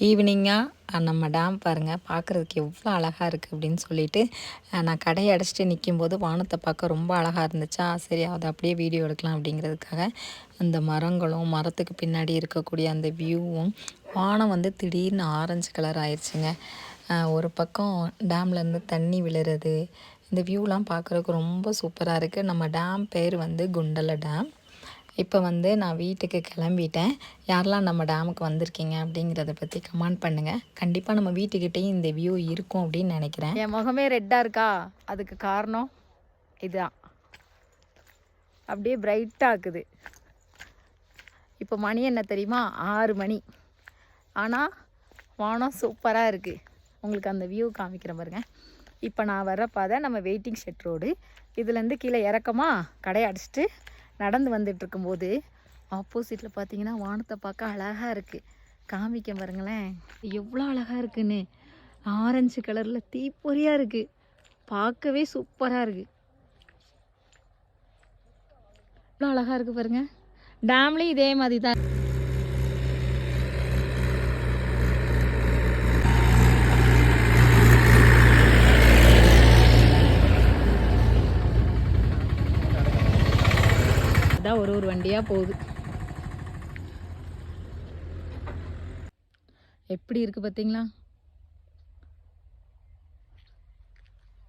ஈவினிங்காக நம்ம டேம் பாருங்கள் பார்க்குறதுக்கு எவ்வளோ அழகாக இருக்குது அப்படின்னு சொல்லிட்டு நான் கடையை அடைச்சிட்டு நிற்கும்போது வானத்தை பார்க்க ரொம்ப அழகாக இருந்துச்சா? சரி அதை அப்படியே வீடியோ எடுக்கலாம் அப்படிங்கிறதுக்காக அந்த மரங்களும் மரத்துக்கு பின்னாடி இருக்கக்கூடிய அந்த வியூவும் வானம் வந்து திடீர்னு ஆரஞ்சு கலர் ஆயிடுச்சுங்க ஒரு பக்கம் டேம்லேருந்து தண்ணி விழுறது இந்த வியூலாம் பார்க்குறதுக்கு ரொம்ப சூப்பராக இருக்குது நம்ம டேம் பேர் வந்து குண்டல டேம். இப்போ வந்து நான் வீட்டுக்கு கிளம்பிட்டேன். யாரெல்லாம் நம்ம டேமுக்கு வந்திருக்கீங்க அப்படிங்கிறத பற்றி கமெண்ட் பண்ணுங்கள் கண்டிப்பாக நம்ம வீட்டுக்கிட்டேயும் இந்த வியூ இருக்கும் அப்படின்னு நினைக்கிறேன். என் முகமே ரெட்டாக இருக்கா? அதுக்கு காரணம் இதுதான் அப்படியே பிரைட்டாக இருக்குது. இப்போ மணி என்ன தெரியுமா? ஆறு மணி. ஆனால் வானம் சூப்பராக இருக்குது உங்களுக்கு அந்த வியூ காமிக்கிறேன் பாருங்க. இப்போ நான் வர பாதை நம்ம வெயிட்டிங் ஷெட் ரோடு இதுலேருந்து கீழே இறக்கமா? கடையை அடிச்சிட்டு நடந்து வந்துட்டு இருக்கும்போது ஆப்போசிட்டில் பார்த்தீங்கன்னா வானத்தை பார்க்க அழகாக இருக்குது காமிக்க பாருங்களேன். எவ்வளோ அழகாக இருக்குன்னு. ஆரஞ்சு கலரில் தீப்பொறியாக இருக்குது பார்க்கவே சூப்பராக இருக்குது எவ்வளோ அழகாக இருக்குது பாருங்கள் டேம்லேயும் இதே மாதிரி தான் ஒரு வண்டியாக போகுது. எப்படி இருக்கு பார்த்தீங்களா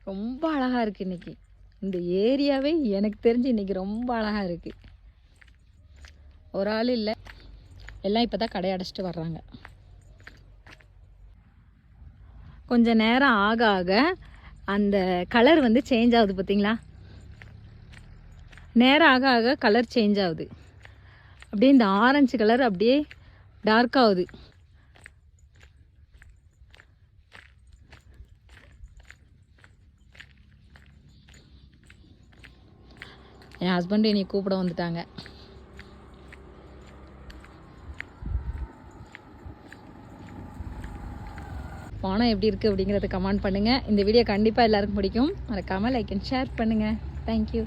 ரொம்ப அழகா இருக்கு இன்னைக்கு. இந்த ஏரியாவே எனக்கு தெரிஞ்சு இன்னைக்கு ரொம்ப அழகா இருக்கு. ஒரு ஆள் இல்லை. எல்லாம் இப்போ தான் கடை அடைச்சிட்டு வர்றாங்க. கொஞ்ச நேரம் ஆக ஆக அந்த கலர் வந்து சேஞ்ச் ஆகுது பார்த்தீங்களா நேரம் ஆக ஆக கலர் சேஞ்ச் ஆகுது. அப்படியே இந்த ஆரஞ்சு கலர் அப்படியே டார்க் ஆகுது. என் ஹஸ்பண்ட் என்னை கூப்பிட வந்துட்டாங்க. பணம் எப்படி இருக்குது அப்படிங்கிறத கமெண்ட் பண்ணுங்கள் இந்த வீடியோ கண்டிப்பாக எல்லாருக்கும் பிடிக்கும். மறக்காமல் லைக் அண்ட் ஷேர் பண்ணுங்கள் தேங்க்யூ